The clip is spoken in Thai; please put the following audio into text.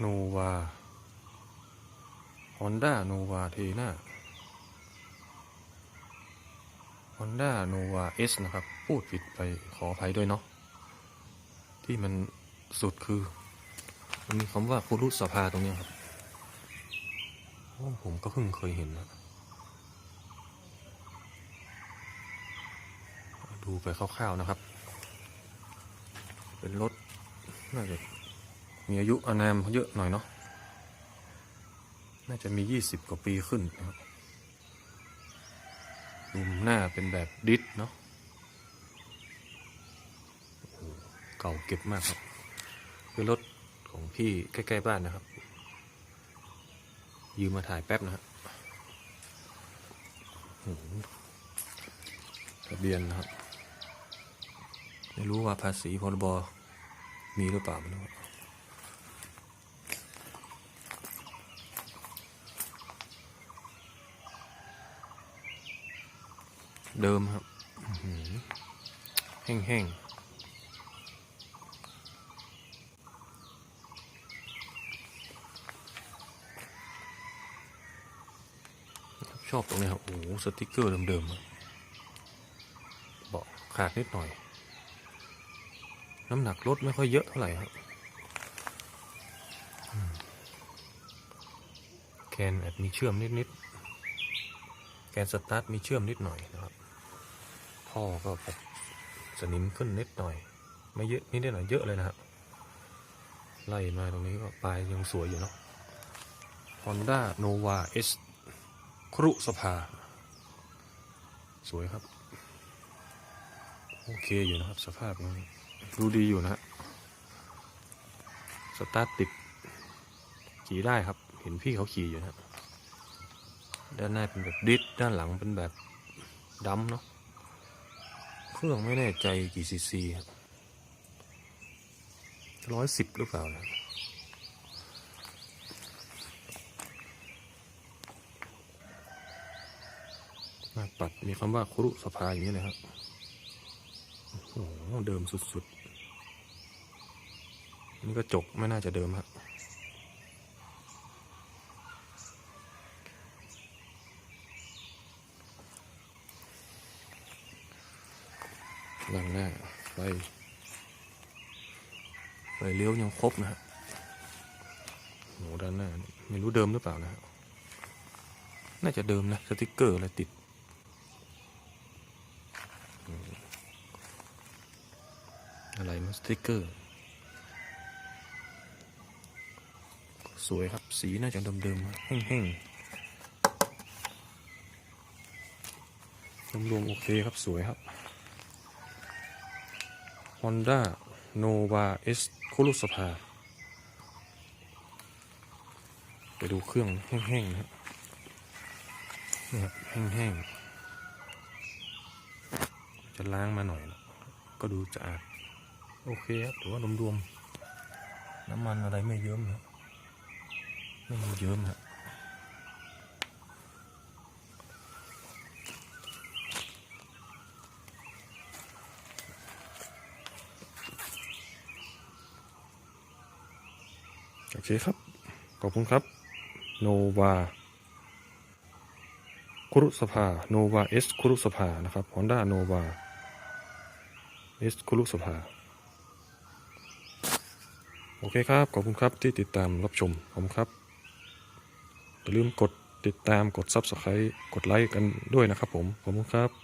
โนวาฮอนด้าโนวาเทน่าฮอนด้าโนวาเอสนะครับ พูดผิดไปขออภัยด้วยเนาะที่มันสุดคือ มันมีคำว่าคุรุสภาตรงนี้ครับผมก็เพิ่งเคยเห็นนะดูไปคร่าวๆนะครับ เป็นรถน่าจะ มีอายุอานามเยอะหน่อยเนาะ น่าจะมียี่สิบกว่าปีขึ้นนะครับดูหน้าเป็นแบบดิสเนาะเก่าเก็บมากครับ คือรถของพี่ใกล้ ๆ บ้านนะครับ ยืมมาถ่ายแป๊บนะฮะโอ้โหทะเบียนนะครับ ไม่รู้ว่าภาษีพรบมีหรือเปล่าไม่รู้ เดิมครับแห้งแห้งๆชอบตรงนี้ครับ โอ้โหสติกเกอร์เดิมๆเบาะขาดนิดหน่อย น้ำหนักรถไม่ค่อยเยอะเท่าไหร่ครับแกนแอบมีเชื่อมนิดๆแกนสตาร์ทมีเชื่อมนิดหน่อยนะครับ ท่อก็แบบสนิมขึ้นนิดหน่อย ไม่เยอะนิดหน่อยเยอะเลยนะครับไล่มาตรงนี้ก็ปลายยังสวยอยู่เนาะ Honda Nova S ครุสภา สวยครับ โอเคอยู่นะครับ สภาพยังดูดีอยู่นะฮะสตาร์ทติด ขี่ได้ครับ เห็นพี่เขาขี่อยู่นะฮะด้านหน้าเป็นแบบดิสด้านหลังเป็นแบบดัมเนาะ รื่องไม่แน่ใจกี่ซีซีร้อยสิบหรือเปล่านะหน้าปัดมีคำว่าครุสภาอย่างนี้เลยครับ โอ้โห เดิมสุดๆ นี่ก็จกไม่น่าจะเดิมครับ ด้านหน้าไฟไฟเลี้ยวยังครบนะฮะโหด้านหน้า ไม่รู้เดิมหรือเปล่านะฮะน่าจะเดิมนะสติกเกอร์อะไรติดอะไรมันสติกเกอร์ สวยครับสีน่าจะเดิมๆครับแห้งๆรวมๆโอเคครับสวยครับ Honda Nova S คุรุสภา ไปดูเครื่องแห้งๆนะครับนี่ครับแห้งๆ จะล้างมาหน่อยนะก็ดูจะอาด โอเคครับถือว่ารวมๆ น้ำมันอะไรไม่เยิ้มนะไม่เยิ้มนะ โอเคครับ ขอบคุณครับ โนวาคุรุสภาโนวาเอสคุรุสภานะครับ Honda Nova S คุรุสภา โอเคครับ ขอบคุณครับที่ติดตามรับชมขอบคุณครับ อย่าลืมกดติดตามกด Subscribe กดไลค์กันด้วยนะครับผม ขอบคุณครับ